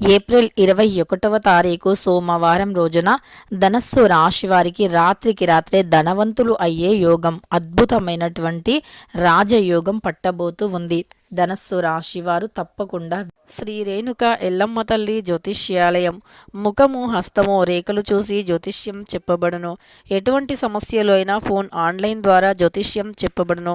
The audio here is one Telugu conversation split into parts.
ఏప్రిల్ ఇరవై ఒకటవ తారీఖు సోమవారం రోజున ధనస్సు రాశి వారికి రాత్రికి రాత్రే ధనవంతులు అయ్యే యోగం అద్భుతమైనటువంటి రాజయోగం పట్టబోతూ ఉంది. ధనస్సు రాశి వారు తప్పకుండా శ్రీ రేణుక ఎల్లమ్మ తల్లి జ్యోతిష్యాలయం. ముఖము హస్తము రేఖలు చూసి జ్యోతిష్యం చెప్పబడును. ఎటువంటి సమస్యలు అయినా ఫోన్ ఆన్లైన్ ద్వారా జ్యోతిష్యం చెప్పబడును.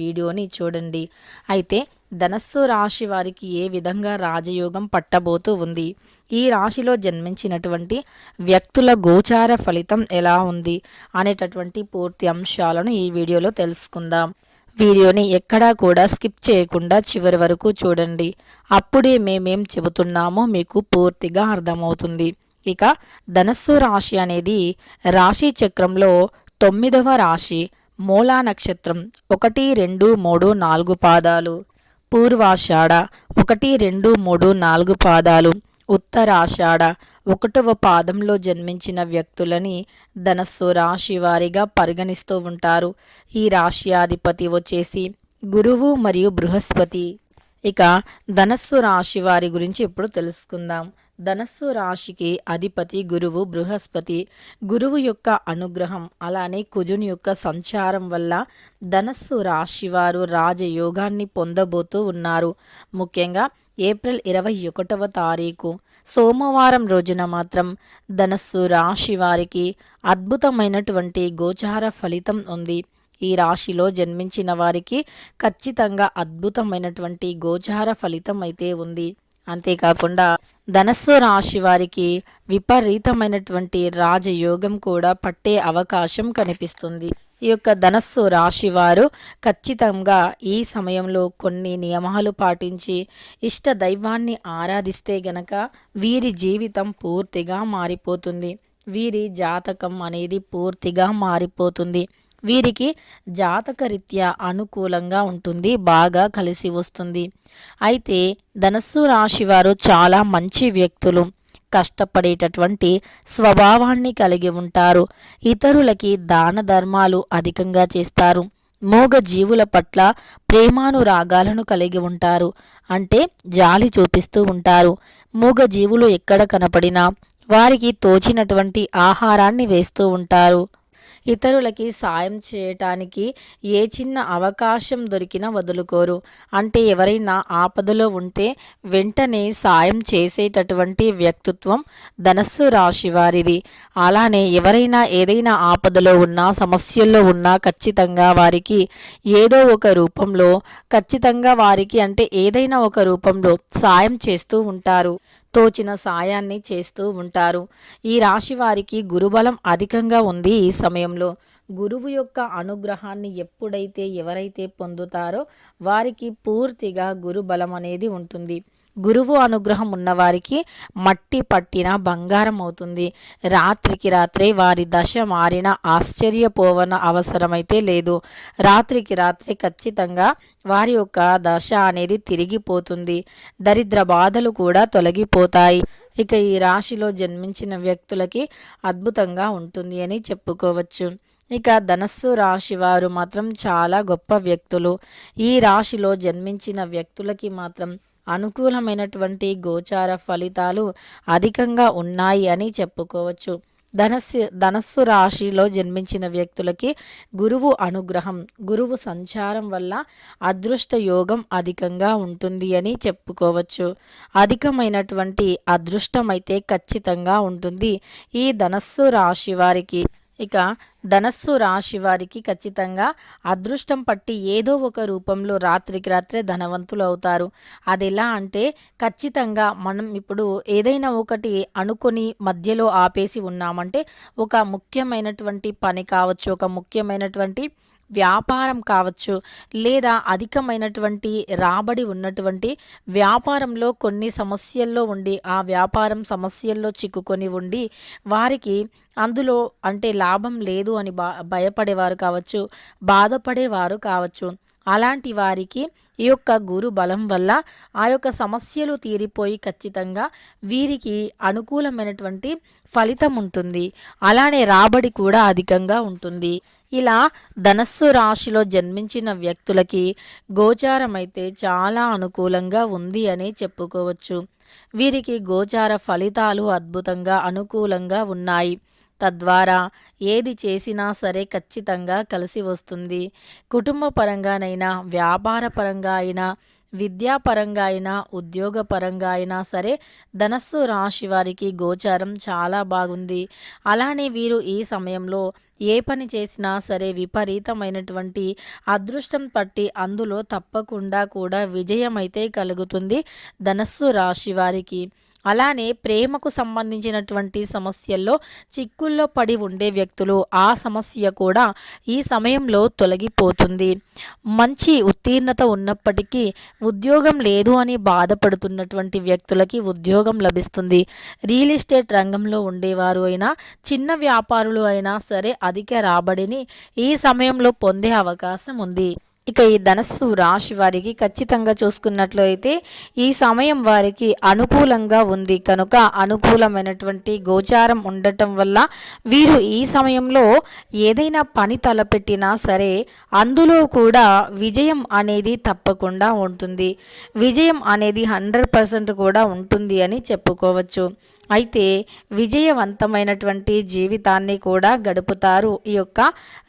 వీడియోని చూడండి. అయితే ధనస్సు రాశి వారికి ఏ విధంగా రాజయోగం పట్టబోతూ ఉంది? ఈ రాశిలో జన్మించినటువంటి వ్యక్తుల గోచార ఫలితం ఎలా ఉంది? అనేటటువంటి పూర్తి అంశాలను ఈ వీడియోలో తెలుసుకుందాం. వీడియోని ఎక్కడా కూడా స్కిప్ చేయకుండా చివరి వరకు చూడండి. అప్పుడే మేమేం చెబుతున్నామో మీకు పూర్తిగా అర్థమవుతుంది. ఇక ధనస్సు రాశి అనేది రాశి చక్రంలో తొమ్మిదవ రాశి. మూలా నక్షత్రం ఒకటి రెండు మూడు నాలుగు పాదాలు. పూర్వాషాఢ ఒకటి రెండు మూడు నాలుగు పాదాలు. ఉత్తరాషాఢ ఒకటవ పాదంలో జన్మించిన వ్యక్తులని ధనస్సు రాశి వారిగా పరిగణిస్తూ ఉంటారు. ఈ రాశ్యాధిపతి వచ్చేసి గురువు మరియు బృహస్పతి. ఇక ధనస్సు రాశి వారి గురించి ఇప్పుడు తెలుసుకుందాం. ధనస్సు రాశికి అధిపతి గురువు బృహస్పతి. గురువు యొక్క అనుగ్రహం అలానే కుజుని యొక్క సంచారం వల్ల ధనస్సు రాశి వారు రాజయోగాన్ని పొందబోతూ ఉన్నారు. ముఖ్యంగా ఏప్రిల్ ఇరవై ఒకటవ తారీఖు సోమవారం రోజున మాత్రం ధనస్సు రాశి వారికి అద్భుతమైనటువంటి గోచార ఫలితం ఉంది. ఈ రాశిలో జన్మించిన వారికి ఖచ్చితంగా అద్భుతమైనటువంటి గోచార ఫలితం అయితే ఉంది. అంతేకాకుండా ధనస్సు రాశి వారికి విపరీతమైనటువంటి రాజయోగం కూడా పట్టే అవకాశం కనిపిస్తుంది. ఈ యొక్క ధనస్సు రాశి వారు ఖచ్చితంగా ఈ సమయంలో కొన్ని నియమాలు పాటించి ఇష్ట దైవాన్ని ఆరాధిస్తే గనక వీరి జీవితం పూర్తిగా మారిపోతుంది. వీరి జాతకం అనేది పూర్తిగా మారిపోతుంది. వీరికి జాతకరీత్యా అనుకూలంగా ఉంటుంది బాగా కలిసి వస్తుంది. అయితే ధనస్సు రాశి వారు చాలా మంచి వ్యక్తులు. కష్టపడేటటువంటి స్వభావాన్ని కలిగి ఉంటారు. ఇతరులకి దాన ధర్మాలు అధికంగా చేస్తారు. మోగ జీవుల పట్ల ప్రేమానురాగాలను కలిగి ఉంటారు. అంటే జాలి చూపిస్తూ ఉంటారు. మూగ జీవులు ఎక్కడ కనపడినా వారికి తోచినటువంటి ఆహారాన్ని వేస్తూ ఉంటారు. ఇతరులకి సాయం చేయటానికి ఏ చిన్న అవకాశం దొరికినా వదులుకోరు. అంటే ఎవరైనా ఆపదలో ఉంటే వెంటనే సాయం చేసేటటువంటి వ్యక్తిత్వం ధనస్సు రాశి వారిది. అలానే ఎవరైనా ఏదైనా ఆపదలో ఉన్నా సమస్యల్లో ఉన్నా ఖచ్చితంగా వారికి ఏదో ఒక రూపంలో ఖచ్చితంగా వారికి అంటే ఏదైనా ఒక రూపంలో సాయం చేస్తూ ఉంటారు. తోచిన సాయాన్ని చేస్తూ ఉంటారు. ఈ రాశి వారికి గురుబలం అధికంగా ఉంది ఈ సమయంలో. గురువు యొక్క అనుగ్రహాన్ని ఎప్పుడైతే ఎవరైతే పొందుతారో వారికి పూర్తిగా గురుబలం అనేది ఉంటుంది. గురువు అనుగ్రహం ఉన్నవారికి మట్టి పట్టిన బంగారం అవుతుంది. రాత్రికి రాత్రే వారి దశ మారిన ఆశ్చర్యపోవన అవసరమైతే లేదు. రాత్రికి రాత్రి ఖచ్చితంగా వారి యొక్క దశ అనేది తిరిగిపోతుంది. దరిద్ర బాధలు కూడా తొలగిపోతాయి. ఇక ఈ రాశిలో జన్మించిన వ్యక్తులకి అద్భుతంగా ఉంటుంది అని చెప్పుకోవచ్చు. ఇక ధనస్సు రాశి వారు మాత్రం చాలా గొప్ప వ్యక్తులు. ఈ రాశిలో జన్మించిన వ్యక్తులకి మాత్రం అనుకూలమైనటువంటి గోచార ఫలితాలు అధికంగా ఉన్నాయి అని చెప్పుకోవచ్చు. ధనస్సు ధనస్సు రాశిలో జన్మించిన వ్యక్తులకి గురువు అనుగ్రహం గురువు సంచారం వల్ల అదృష్ట యోగం అధికంగా ఉంటుంది అని చెప్పుకోవచ్చు. అధికమైనటువంటి అదృష్టం అయితే ఖచ్చితంగా ఉంటుంది. ఈ ధనస్సు రాశి వారికి ఇక ధనస్సు రాశి వారికి ఖచ్చితంగా అదృష్టం పట్టి ఏదో ఒక రూపంలో రాత్రికి రాత్రే ధనవంతులు అవుతారు. అది ఎలా అంటే ఖచ్చితంగా మనం ఇప్పుడు ఏదైనా ఒకటి అనుకొని మధ్యలో ఆపేసి ఉన్నామంటే ఒక ముఖ్యమైనటువంటి పని కావచ్చు ఒక ముఖ్యమైనటువంటి వ్యాపారం కావచ్చు లేదా అధికమైనటువంటి రాబడి ఉన్నటువంటి వ్యాపారంలో కొన్ని సమస్యల్లో ఉండి ఆ వ్యాపారం సమస్యల్లో చిక్కుకొని ఉండి వారికి అందులో అంటే లాభం లేదు అని బా భయపడేవారు కావచ్చు బాధపడేవారు కావచ్చు. అలాంటి వారికి ఈ యొక్క గురు బలం వల్ల ఆ యొక్క సమస్యలు తీరిపోయి ఖచ్చితంగా వీరికి అనుకూలమైనటువంటి ఫలితం ఉంటుంది. అలానే రాబడి కూడా అధికంగా ఉంటుంది. ఇలా ధనస్సు రాశిలో జన్మించిన వ్యక్తులకి గోచారం అయితే చాలా అనుకూలంగా ఉంది అని చెప్పుకోవచ్చు. వీరికి గోచార ఫలితాలు అద్భుతంగా అనుకూలంగా ఉన్నాయి. తద్వారా ఏది చేసినా సరే ఖచ్చితంగా కలిసి వస్తుంది. కుటుంబ పరంగానైనా వ్యాపార పరంగా అయినా విద్యాపరంగా అయినా ఉద్యోగపరంగా అయినా సరే ధనస్సు రాశి వారికి గోచారం చాలా బాగుంది. అలానే వీరు ఈ సమయంలో ఏ పని చేసినా సరే విపరీతమైనటువంటి అదృష్టం పట్టి అందులో తప్పకుండా కూడా విజయం అయితే కలుగుతుంది ధనస్సు రాశి వారికి. అలానే ప్రేమకు సంబంధించినటువంటి సమస్యల్లో చిక్కుల్లో పడి ఉండే వ్యక్తులు ఆ సమస్య కూడా ఈ సమయంలో తొలగిపోతుంది. మంచి ఉత్తీర్ణత ఉన్నప్పటికీ ఉద్యోగం లేదు అని బాధపడుతున్నటువంటి వ్యక్తులకి ఉద్యోగం లభిస్తుంది. రియల్ ఎస్టేట్ రంగంలో ఉండేవారు అయినా చిన్న వ్యాపారులు అయినా సరే అధిక రాబడిని ఈ సమయంలో పొందే అవకాశం ఉంది. ఇక ఈ ధనస్సు రాశి వారికి ఖచ్చితంగా చూసుకున్నట్లు అయితే ఈ సమయం వారికి అనుకూలంగా ఉంది. కనుక అనుకూలమైనటువంటి గోచారం ఉండటం వల్ల వీరు ఈ సమయంలో ఏదైనా పని తలపెట్టినా సరే అందులో కూడా విజయం అనేది తప్పకుండా ఉంటుంది. విజయం అనేది హండ్రెడ్ పర్సెంట్ కూడా ఉంటుంది అని చెప్పుకోవచ్చు. అయితే విజయవంతమైనటువంటి జీవితాన్ని కూడా గడుపుతారు ఈ యొక్క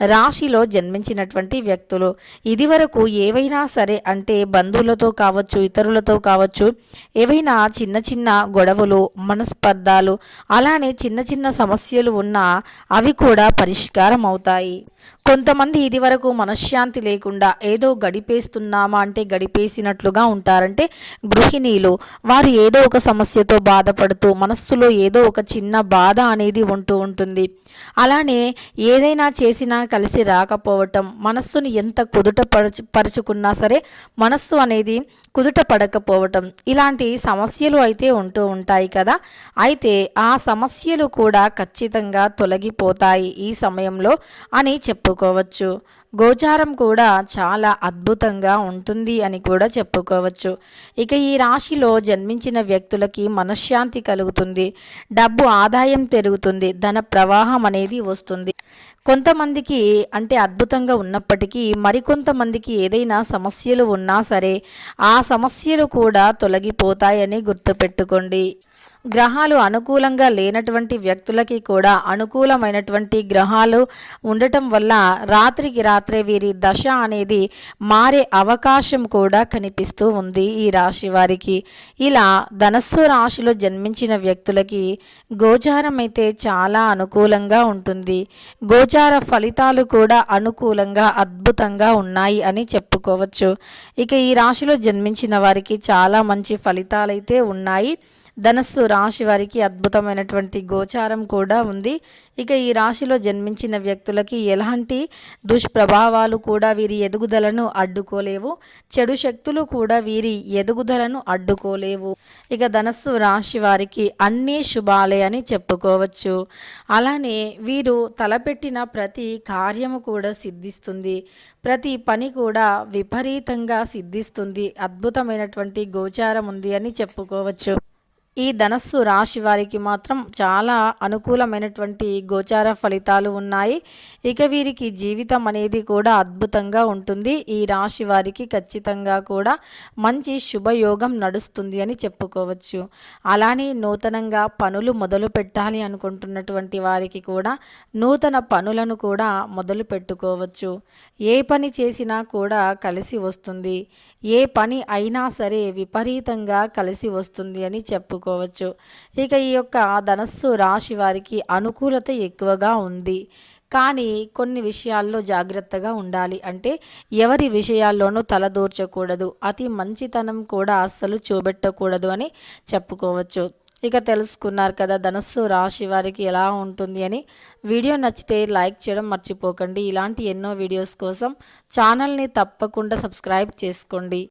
రాశిలో జన్మించినటువంటి వ్యక్తులు. ఇదివరకు ఏవైనా సరే అంటే బంధువులతో కావచ్చు ఇతరులతో కావచ్చు ఏవైనా చిన్న చిన్న గొడవలు మనస్పర్ధాలు అలానే చిన్న చిన్న సమస్యలు ఉన్నా అవి కూడా పరిష్కారం అవుతాయి కొంతమంది ఇది వరకు మనశ్శాంతి లేకుండా ఏదో గడిపేస్తున్నామా అంటే గడిపేసినట్లుగా ఉంటారంటే గృహిణీలు. వారు ఏదో ఒక సమస్యతో బాధపడుతూ మనస్సులో ఏదో ఒక చిన్న బాధ అనేది ఉంటూ ఉంటుంది. అలానే ఏదైనా చేసినా కలిసి రాకపోవటం మనస్సుని ఎంత కుదుట పరచు పరుచుకున్నా సరే మనస్సు అనేది కుదుట పడకపోవటం ఇలాంటి సమస్యలు అయితే ఉంటూ ఉంటాయి కదా. అయితే ఆ సమస్యలు కూడా ఖచ్చితంగా తొలగిపోతాయి ఈ సమయంలో అని చెప్పు చెప్పుకోవచ్చు. గోచారం కూడా చాలా అద్భుతంగా ఉంటుంది అని కూడా చెప్పుకోవచ్చు. ఇక ఈ రాశిలో జన్మించిన వ్యక్తులకి మనశ్శాంతి కలుగుతుంది. డబ్బు ఆదాయం పెరుగుతుంది. ధన ప్రవాహం అనేది వస్తుంది. కొంతమందికి అంటే అద్భుతంగా ఉన్నప్పటికీ మరికొంతమందికి ఏదైనా సమస్యలు ఉన్నా సరే ఆ సమస్యలు కూడా తొలగిపోతాయని గుర్తుపెట్టుకోండి. గ్రహాలు అనుకూలంగా లేనటువంటి వ్యక్తులకి కూడా అనుకూలమైనటువంటి గ్రహాలు ఉండటం వల్ల రాత్రికి రాత్రే వీరి దశ అనేది మారే అవకాశం కూడా కనిపిస్తూ ఉంది ఈ రాశి వారికి. ఇలా ధనస్సు రాశిలో జన్మించిన వ్యక్తులకి గోచారం అయితే చాలా అనుకూలంగా ఉంటుంది. గోచార ఫలితాలు కూడా అనుకూలంగా అద్భుతంగా ఉన్నాయి అని చెప్పుకోవచ్చు. ఇక ఈ రాశిలో జన్మించిన వారికి చాలా మంచి ఫలితాలైతే ఉన్నాయి. ధనస్సు రాశి వారికి అద్భుతమైనటువంటి గోచారం కూడా ఉంది. ఇక ఈ రాశిలో జన్మించిన వ్యక్తులకి ఎలాంటి దుష్ప్రభావాలు కూడా వీరి ఎదుగుదలను అడ్డుకోలేవు. చెడు శక్తులు కూడా వీరి ఎదుగుదలను అడ్డుకోలేవు. ఇక ధనస్సు రాశి వారికి అన్నీ శుభాలే అని చెప్పుకోవచ్చు. అలానే వీరు తలపెట్టిన ప్రతి కార్యము కూడా సిద్ధిస్తుంది. ప్రతి పని కూడా విపరీతంగా సిద్ధిస్తుంది. అద్భుతమైనటువంటి గోచారం ఉంది అని చెప్పుకోవచ్చు. ఈ ధనస్సు రాశి వారికి మాత్రం చాలా అనుకూలమైనటువంటి గోచార ఫలితాలు ఉన్నాయి. ఇక వీరికి జీవితం అనేది కూడా అద్భుతంగా ఉంటుంది. ఈ రాశి వారికి ఖచ్చితంగా కూడా మంచి శుభయోగం నడుస్తుంది అని చెప్పుకోవచ్చు. అలానే నూతనంగా పనులు మొదలు పెట్టాలి అనుకుంటున్నటువంటి వారికి కూడా నూతన పనులను కూడా మొదలు పెట్టుకోవచ్చు. ఏ పని చేసినా కూడా కలిసి వస్తుంది. ఏ పని అయినా సరే విపరీతంగా కలిసి వస్తుంది అని చెప్పుకోవచ్చు ఇక ఈ యొక్క ధనస్సు రాశి వారికి అనుకూలత ఎక్కువగా ఉంది. కానీ కొన్ని విషయాల్లో జాగ్రత్తగా ఉండాలి. అంటే ఎవరి విషయాల్లోనూ తలదూర్చకూడదు అతి మంచితనం కూడా అస్సలు చూపెట్టకూడదు అని చెప్పుకోవచ్చు. ఇక తెలుసుకున్నారు కదా ధనస్సు రాశి వారికి ఎలా ఉంటుంది అని. వీడియో నచ్చితే లైక్ చేయడం మర్చిపోకండి. ఇలాంటి ఎన్నో వీడియోస్ కోసం ఛానల్ని తప్పకుండా సబ్స్క్రైబ్ చేసుకోండి.